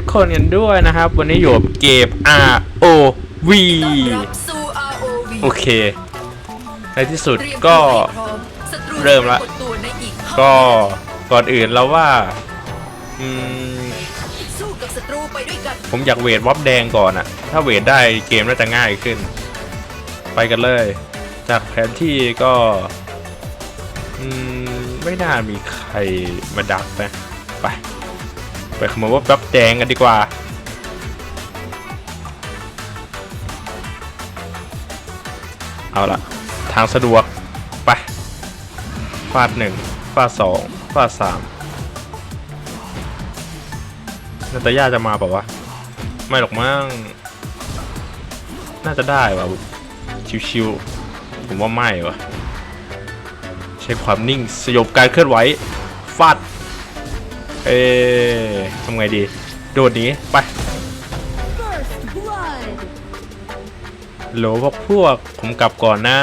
สวัสดีทุกคนกันด้วยนะครับ วันนี้อยู่กับเกม R O V รับสู่ ROV โอเค ในที่สุดเตรียมก็ตัวให้พร้อมศัตรูเริ่มละจปรากฏตัวในอีกห้าก็ก่อนอื่นเราว่า อืมสู้กับศัตรูไปด้วยกันผมอยากเวทวับแดงก่อนอะถ้าเวทได้เกมน่าจะง่ายขึ้น ไปกันเลย จากแผนที่ก็ อืม ไม่น่ามีใครมาดักนะ ไป ไปขโมยวับแดงกันดีกว่า เอาละทางสะดวก ไปฟาดหนึ่งฟาดสองฟาดสามนาตาย่าจะมาเปล่าวะ ไม่หรอกมั้งน่าจะได้ว่ะชิวๆผมว่าไม่วะใช้ความนิ่งสยบการเคลื่อนไหวฟาด เอ๊ะทำไงดี โดดหนีไปโหลพวกพวกผมกลับก่อนนะ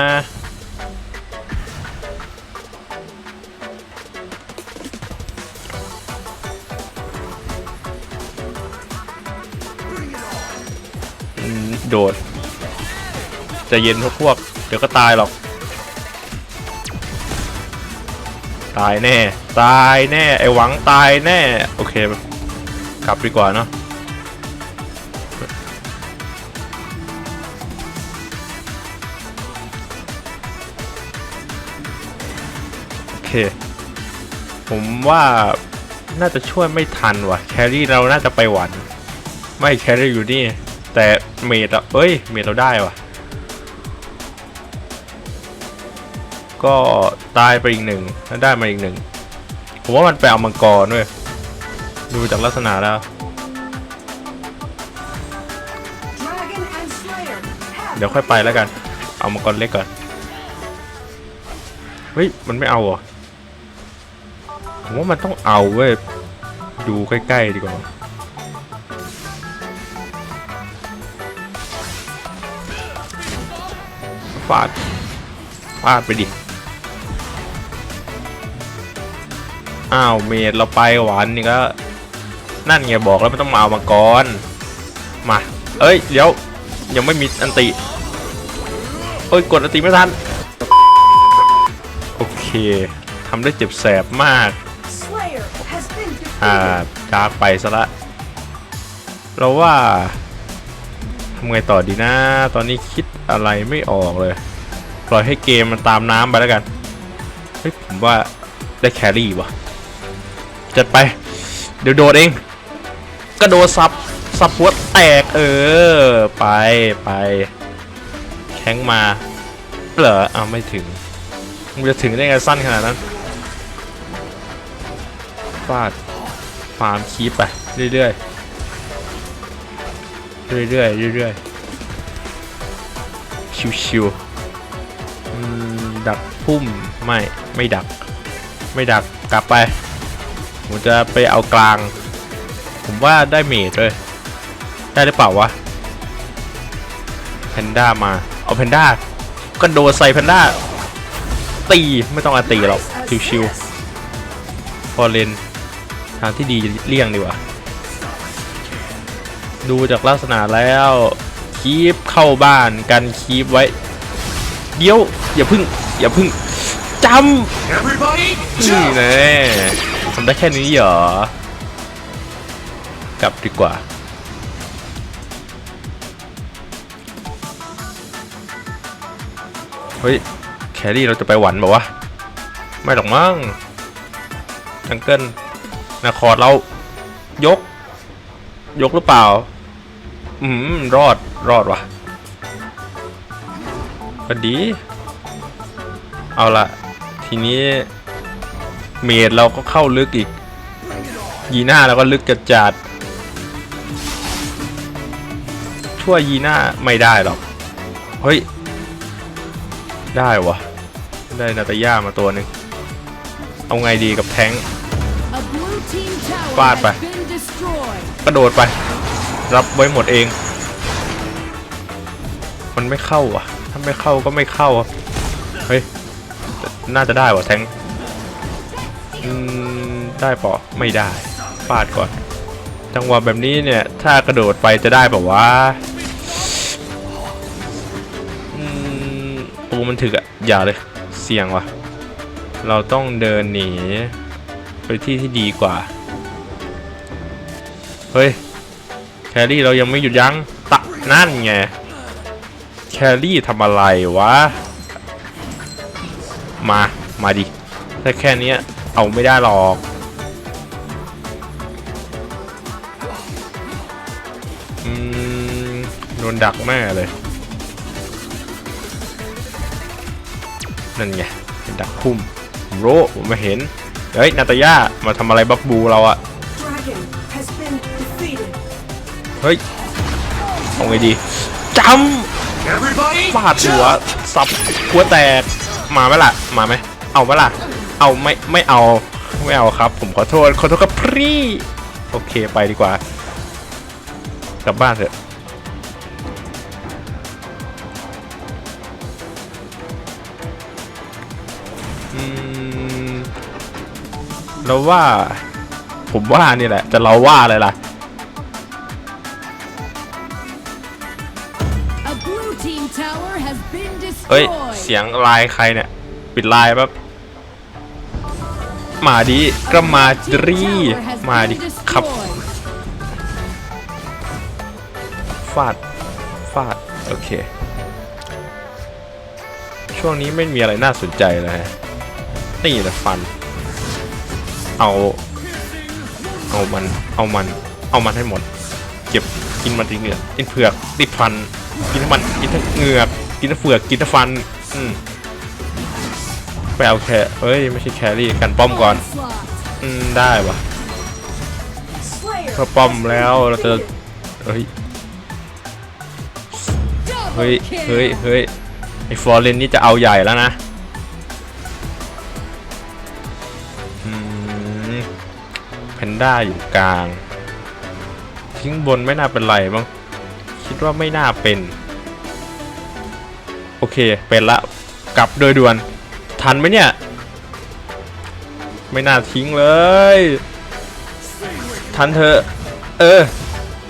อืมโดดจะเย็นพวกพวก เดี๋ยวก็ตายหรอก ตายแน่ ตายแน่ ไอหวังตายแน่ โอเค กลับดีกว่าเนาะโอเค ผมว่าน่าจะช่วยไม่ทันว่ะ แครี่เราน่าจะไปหวัน ไม่แครี่อยู่นี่ แต่เมดอะเอ้ย เมดเราได้ว่ะ ก็ตายไปอีกหนึ่งแล้วได้มาอีกหนึ่งผมว่ามันไปเอามังกรด้วย ดูจากลักษณะแล้ว Dragon and Slayer. have เดี๋ยวค่อยไปแล้วกัน เอามังกรเล็กก่อน เฮ้ย มันไม่เอาเหรอ ผมว่ามันต้องเอาเว้ย ดูใกล้ ๆ ดีกว่าฟาดฟาดไปดิ อ้าวเมดเราไปหวานนี่ก็นั่นไงบอกแล้วไม่ต้องมาเอามังกรมาเอ้ยเดี๋ยวยังไม่มีอันติเอ้ยกดอันติไม่ทันโอเคทำได้เจ็บแสบมากอ่า defeated. ดากไปซะละเราว่าทำไงต่อดีนะ ตอนนี้คิดอะไรไม่ออกเลย ปล่อยให้เกมมันตามน้ำไปแล้วกัน เฮ้ยผมว่าได้แครี่ว่ะ จัดไป เดี๋ยวโดดเอง กระโดดซับซับหัวแตกเออ ไปไปแข้งมาเหรออ้าวไม่ถึงมันจะถึงได้ไงสั้นขนาดนั้นฟาดฟาร์มคีปไปเรื่อยๆเรื่อยๆเรื่อยๆชิวๆอืมดักพุ่มไม่ไม่ดัก ไม่ดักกลับไป ผมจะไปเอากลาง ผมว่าได้เมดเลยได้หรือเปล่าวะแพนด้ามา เอาแพนด้าก็โดดใส่แพนด้าตีไม่ต้องอาตีหรอกชิวๆพอเลนทางที่ดีเลี่ยงดีกว่าดูจากลักษณะแล้วคีปเข้าบ้านกันคีปไว้ เดี๋ยว อย่าพึ่ง อย่าพึ่งจำนี่แน่ ทำได้แค่นี้เหรอ กลับดีกว่า เฮ้ย แครี่เราจะไปหวันบอกวะไม่หรอกมั้งจังเกิลนาคอร์เรา ยก ยกหรือเปล่า อืม รอด รอดวะก็ดี เอาละทีนี้ เมดเราก็เข้าลึกอีก ยีน่าเราก็ลึกจัดจัดๆช่วยยีน่าไม่ได้หรอก เฮ้ย ได้วะได้นาตาย่ามาตัวหนึ่งเอาไงดีกับแท้ง A blue team tower Fạt has vậy. been destroyed. กระโดดไป รับไว้หมดเอง มันไม่เข้าอะ ถ้าไม่เข้าก็ไม่เข้า เฮ้ย น่าจะได้วะแทง อืมได้ปะไม่ได้ฟาดก่อน จังหวะแบบนี้เนี่ย ถ้ากระโดดไปจะได้แบบว่าอืมตัวมันถึกอะอย่าเลย เสี่ยงว่ะ เราต้องเดินหนี ไปที่ที่ดีกว่า เฮ้ย แครี่เรายังไม่หยุดยั้งตะนั่นไง แครี่ทำอะไรวะ มา มาดิถ้าแค่นี้ เอาไม่ได้หรอกอืมโดนดักแม่เลย นั่นไงเป็นดักพุ่มโรผมมาเห็น เฮ้ย นาตาย่ามาทำอะไรบัฟบูเราอะ Dragon has been defeated. เฮ้ยเอาไงดีจำฟาดหัวสับหัวแตกมาไหมล่ะ มาไหมเอาไหมล่ะ เอาไม่ไม่เอาไม่เอาครับ ผมขอโทษขอโทษครับพรีโอเคไปดีกว่า กลับบ้านเถอะอืมเราว่า ผมว่านี่แหละ จะเราว่าอะไรล่ะ A blue team tower has been เฮ้ย destroyed. เสียงไลน์ใครเนี่ย ปิดไลน์ปั๊บ มาดิก็มาดรีมาดิครับฟาดฟาดโอเค ช่วงนี้ไม่มีอะไรน่าสนใจเลย นี่แหละฟัน เอา เอามัน เอามัน เอามันให้หมด เก็บกินมันทีเหงือกกินเผือกติดฟัน กินทั้งมัน กินทั้งเหงือก กินทั้งเผือก กินทั้งฟัน อืม ไปเอาแคเอ้ยไม่ใช่แครี่กันป้อมก่อนอืมได้ปะถ้าป้อมแล้วเราจะเฮ้ยเฮ้ยเฮ้ยเฮ้ยไอฟอร์เรนนี่จะเอาใหญ่แล้วนะแพนด้าอยู่กลาง ทิ้งบนไม่น่าเป็นไรมั้งคิดว่าไม่น่าเป็น โอเค เป็นละ กลับโดยด่วน ทันไหมเนี่ย ไม่น่าทิ้งเลย ทันเถอะเออ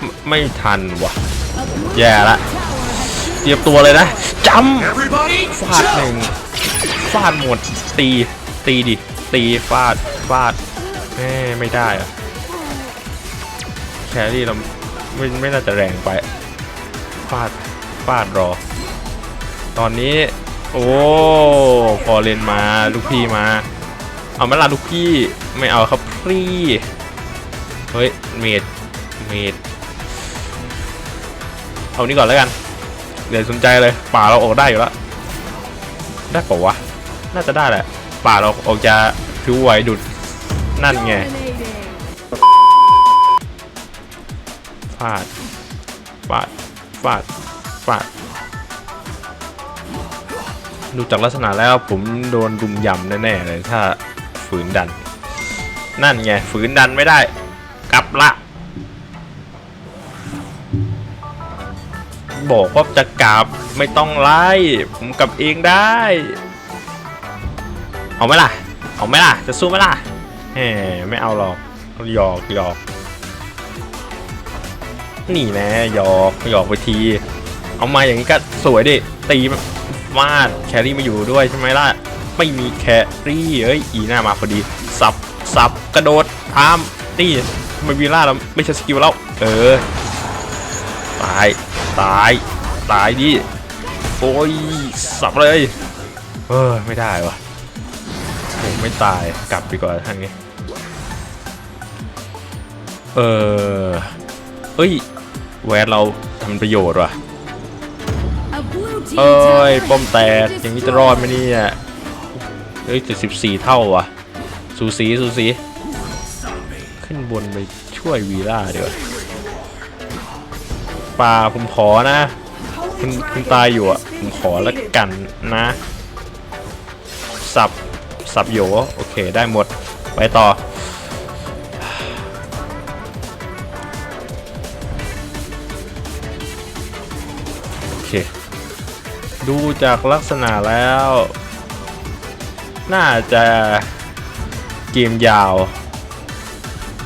ไม่ไม่ทันว่ะ A blue แย่ละ tower has เตรียมตัวเลยนะจำฟาดหนึ่งฟาดหมด ตี ตีดิ ตีฟาด ฟาดแม่ไม่ได้อะแครี่เราไม่ไม่น่าจะแรงไป ฟาด ฟาดรอ ตอนนี้ โอ้พอเลนมา ลูกพี่มา เอาไมาล่ะลูกพี่ไม่เอาครับพี่เฮ้ย เมด เมด เอานี่ก่อนแล้วกัน เดี๋ยวสนใจเลย ป่าเราออกได้อยู่แล้ว ได้ปะวะ น่าจะได้แหละ ป่าเราออกจะผิวไหวดุด นั่นไงฟาดฟาดฟาดฟาด ดูจากลักษณะแล้วผมโดนรุมยำแน่ๆเลยถ้าฝืนดัน นั่นไงฝืนดันไม่ได้ กลับละ บอกว่าจะกลับไม่ต้องไล่ผมกลับเองได้ เอาไหมล่ะ เอาไหมล่ะ จะสู้ไหมล่ะแหมไม่เอาหรอกหยอกหยอกนี่แน่หยอกหยอกไปที เอามาอย่างนี้ก็สวยดิตี ฟาดแครี่มาอยู่ด้วยใช่ไหมล่ะ ไม่มีแครี่เอ้ยอีหน้ามาพอดีสับสับกระโดดตามนี่ไม่วีล่าเราไม่ใช่สกิลแล้ว เออ ตาย ตาย ตายดิ โอ้ย สับเลย เออ ไม่ได้วะผมไม่ตายกลับดีกว่าทางนี้ เออเอ้ยแหวนเราทำประโยชน์ว่ะ เอ้ยป้อมแตกอย่างนี้จะรอดไหมเนี่ยเฮ้ยแต่สิบสี่เท่าว่ะ สูสีสูสี ขึ้นบนไปช่วยวีล่าเดีกว่าปลาผมขอนะ คุณคุณตายอยู่อะ ผมขอละ defeated. กันนะ สับ สับโยโอเคได้หมด ไปต่อโอเค ดูจากลักษณะแล้ว น่าจะเกมยาว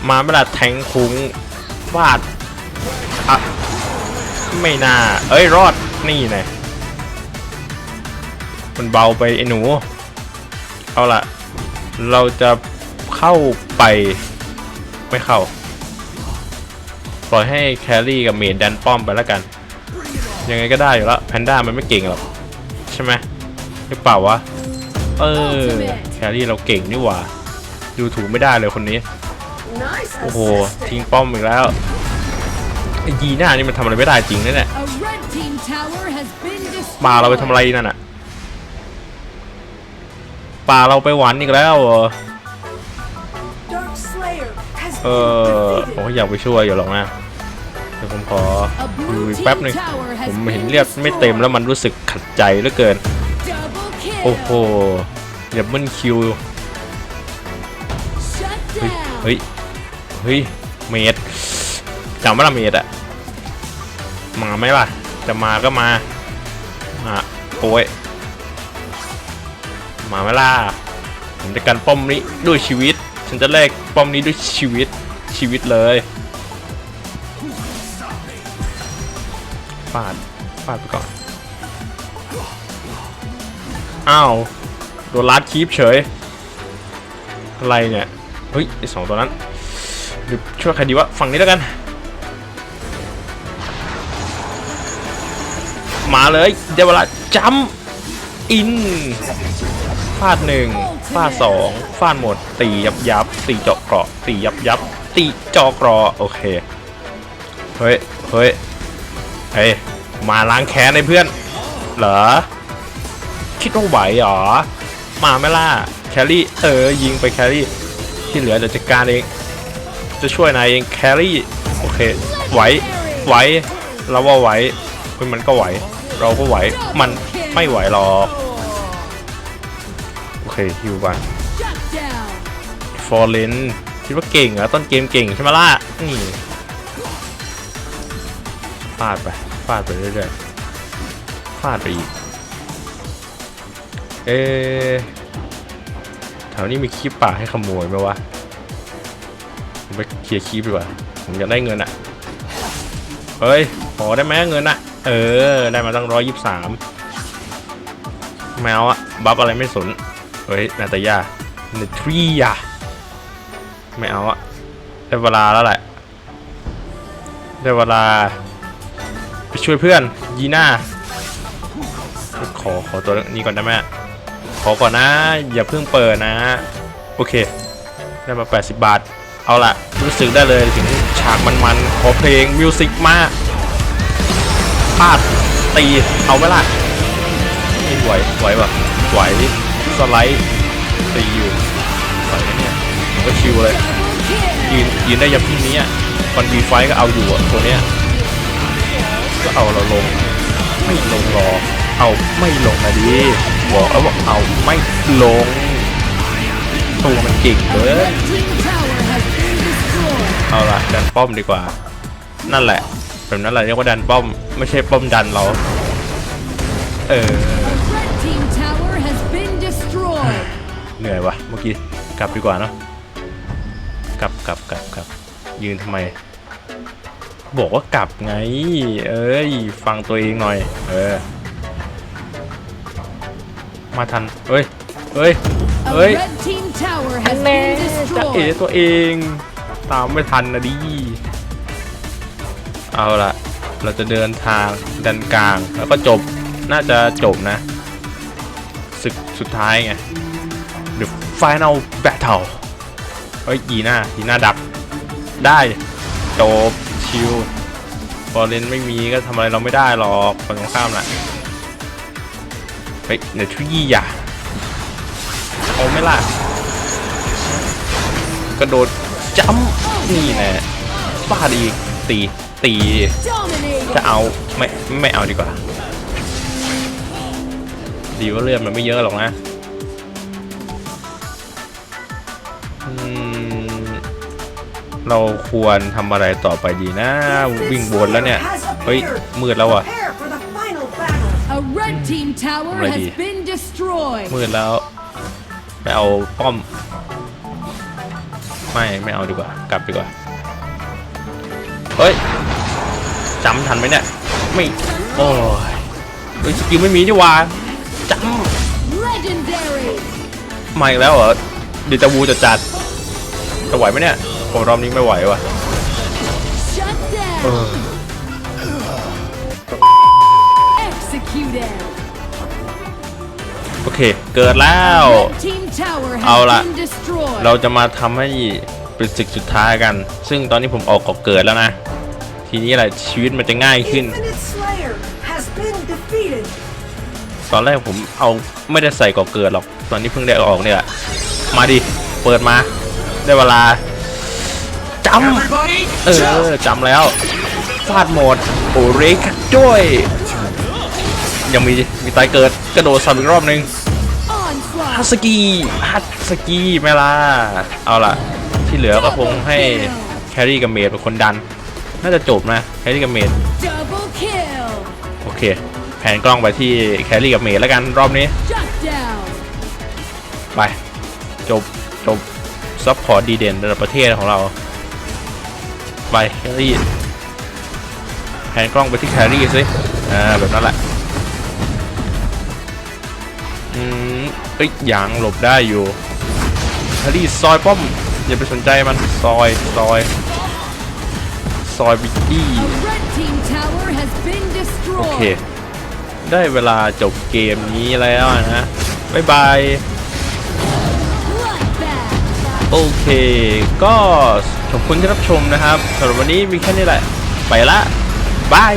มาไม่ละแทงคุ้งฟาดอะไม่น่า เอ้ยรอดนี่ไงมันเบาไปไอ้หนู เอาล่ะ เราจะเข้าไปไม่เข้า ปล่อยให้แครี่กับเมดดันป้อมไปแล้วกัน ยังไงก็ได้อยู่แล้วแพนด้ามันไม่เก่งหรอก ใช่ไหมหรือเปล่าวะ เออแครี่เราเก่งนี่หว่า ดูถูกไม่ได้เลยคนนี้ Nice โอ้โห ทิ้งป้อมอีกแล้วไอ้ยีหน้านี่มันทำอะไรไม่ได้จริงนะเนี่ย A red team tower has been destroyed. ป่าเราไปทำอะไรนั่นอะป่าเราไปหวานอีกแล้วเหรอ Dark Slayer has เออผมก็อยากไปช่วยอยู่หรอกนะเดี๋ยวผมขอ A ดู blue อีก team แป๊บหนึ่ง tower ผ has มเห็น been เลือดไม่เต็มแล้วมันรู้สึกขัดใจเหลือเกิน Double kill. โอ้โหอย่าเบิ้ลคิว Shut เฮ้ย down. เฮ้ย เฮ้ย เมดจำว่าละเมดอะมาไหมล่ะ จะมาก็มามาโอ้ยมาไหมล่ะผมจะกันป้อมนี้ด้วยชีวิต ฉันจะแลกป้อมนี้ด้วยชีวิตชีวิตเลย ฟาดฟาดไปก่อน อ้าว โดนลัดคีปเฉย อะไรเนี่ย เฮ้ยไอสองตัวนั้นเดี๋ยวช่วยใครดีวะ ฝั่งนี้แล้วกัน มาเลยเดี๋ยวเวลาจัมอินฟาดหนึ่งฟาดสองฟาดหมด ตียับยับ ตีเจาะเกราะ ตียับยับ ตีเจาะเกราะ โอเค เฮ้ย เฮ้ย เฮ้ยมาล้างแค้นให้เพื่อน เหรอ คิดว่าไหวหรอ มาไม่ล่ะ แครี่เออยิงไปแครี่ ที่เหลือเดี๋ยวจัดการเอง จะช่วยนายเองแครี่โอเค ไหว ไหว เราว่าไหวเฮ้ยมันก็ไหว เราก็ไหว มันไม่ไหวหรอก โอเคฮิวกันฟอร์เรนคิดว่าเก่งเหรอต้นเกมเก่งใช่ไหมล่ะ นี่ฟาดไป ฟาดไปเรื่อยๆฟาดไปอีก เอแถวนี้มีคลิปป่าให้ขโมยไหมวะผมไปเคลียร์คลิปดีกว่า ผมอยากได้เงินอะเฮ้ยขอได้ไหมเงินอะเออ ได้มาตั้งร้อยยี่สิบสามแมวอะบัฟอะไรไม่สน เฮ้ย นาตายาเนทรียาไม่เอาอะได้เวลาแล้วแหละได้เวลา ช่วยเพื่อนยีน่าขอขอตัวนี้ก่อนได้ไหมขอก่อนนะ อย่าเพิ่งเปิดนะ โอเค ได้มา 80 บาท เอาละรู้สึกได้เลยถึงฉากมันๆ ขอเพลงมิวสิกมาพาดตีเอาไหมล่ะไม่ไหวไหวปะไหวสไลด์ตีอยู่ไหวไหมเนี่ยก็ชิวเลยยืนยืนได้ยังพี่นี้อะวันบีไฟก็เอาอยู่อะตัวเนี้ย ก็เอาเราลง ไม่ลงหรอ เอาไม่ลงนะดิบอกแล้วบอกเอาไม่ลงตัวมันเก่งเกิ A น red team tower has been destroyed. เอาละดันป้อมดีกว่า นั่นแหละแบบนั้นแหละเรียกว่าดันป้อม ไม่ใช่ป้อมดันเรา เออเหนื่อยวะเมื่อกี้กลับดีกว่าเนาะกลับกลับกลับกลับยืนทำไม บอกว่ากลับไง เอ้ย ฟังตัวเองหน่อย เออ มาทันเฮ้ยเฮ้ย A เฮ้ย red team tower has แน่ been จะเอ๋ destroyed. ตัวเอง ตามไม่ทันนะดิ เอาละเราจะเดินทางดันกลาง แล้วก็จบ น่าจะจบนะ ศึกสุดท้ายไง The Final Battle เฮ้ยยีหน้ายีหน้าดักได้ จบ ชิวบอเลนไม่มีก็ทำอะไรเราไม่ได้หรอกฝั่งตรงข้ามน่ะเฮ้ยเนทรีอะเอาไม่ล่ะกระโดดจ้ำนี่แน่ฟาดอีกตีตีจะเอาไม่ไม่เอาดีกว่า ดีว่าเลือดมันไม่เยอะหรอกนะ เราควรทำอะไรต่อไปดีนะ วิ่งวนแล้วเนี่ย เฮ้ย มืดแล้วอะ Prepare for the final battle. A red team tower Ready. has been destroyed. มืดแล้วไปเอาป้อม ไม่ ไม่เอาดีกว่า กลับดีกว่า เฮ้ยจำทันไหมเนี่ย ไม่ โอ้ยเฮ้ยสกิลไม่มีนี่หว่าจ Legendary. ำมาอีกแล้วเหรอเดจาวูจะจัดจะไหวไหมเนี่ย ผมรอบนี้ไม่ไหวว่ะ Shut เอ down. อ Executed. โอเค เกิดแล้ว Red team tower has เอาล่ะ been destroyed. เราจะมาทำให้เป็นศึกสุดท้ายกัน ซึ่งตอนนี้ผมออกเกาะเกิดแล้วนะ ทีนี้อะไรชีวิตมันจะง่ายขึ้น Infinite Slayer has been defeated. ตอนแรกผมเอาไม่ได้ใส่เกาะเกิดหรอก ตอนนี้เพิ่งได้ออกเนี่ยแหละมาดิ เปิดมา ได้เวลาจำเออจำแล้วฟาดโหมดโอเรกจ้วย ยังมีมีตายเกิดกระโดดซ้ำอีกรอบนึง Onslaught. ฮัสกีฮัสกีแม่ล่ะเอาล่ะ ที่เหลือก็คงให้แครี่กับเมดเป็นคนดัน น่าจะจบนะแครี่กับเมด Double kill. โอเค แผนกล้องไปที่แครี่กับเมดแล้วกันรอบนี้ Shut down. ไป จบจบซัพพอร์ตดีเด่นระดับประเทศของเรา ไปแครี่แผนกล้องไปที่แครี่สิอ่าแบบนั้นแหละอืมเอ้ยยางหลบได้อยู่แครี่ซอยป้อมอย่าไปสนใจมันซอยซอยซอยบิกกี้โอเค ได้เวลาจบเกมนี้แล้วนะ บ๊ายบาย โอเค ก็ขอบคุณที่รับชมนะครับสำหรับวันนี้มีแค่นี้แหละ ไปละบาย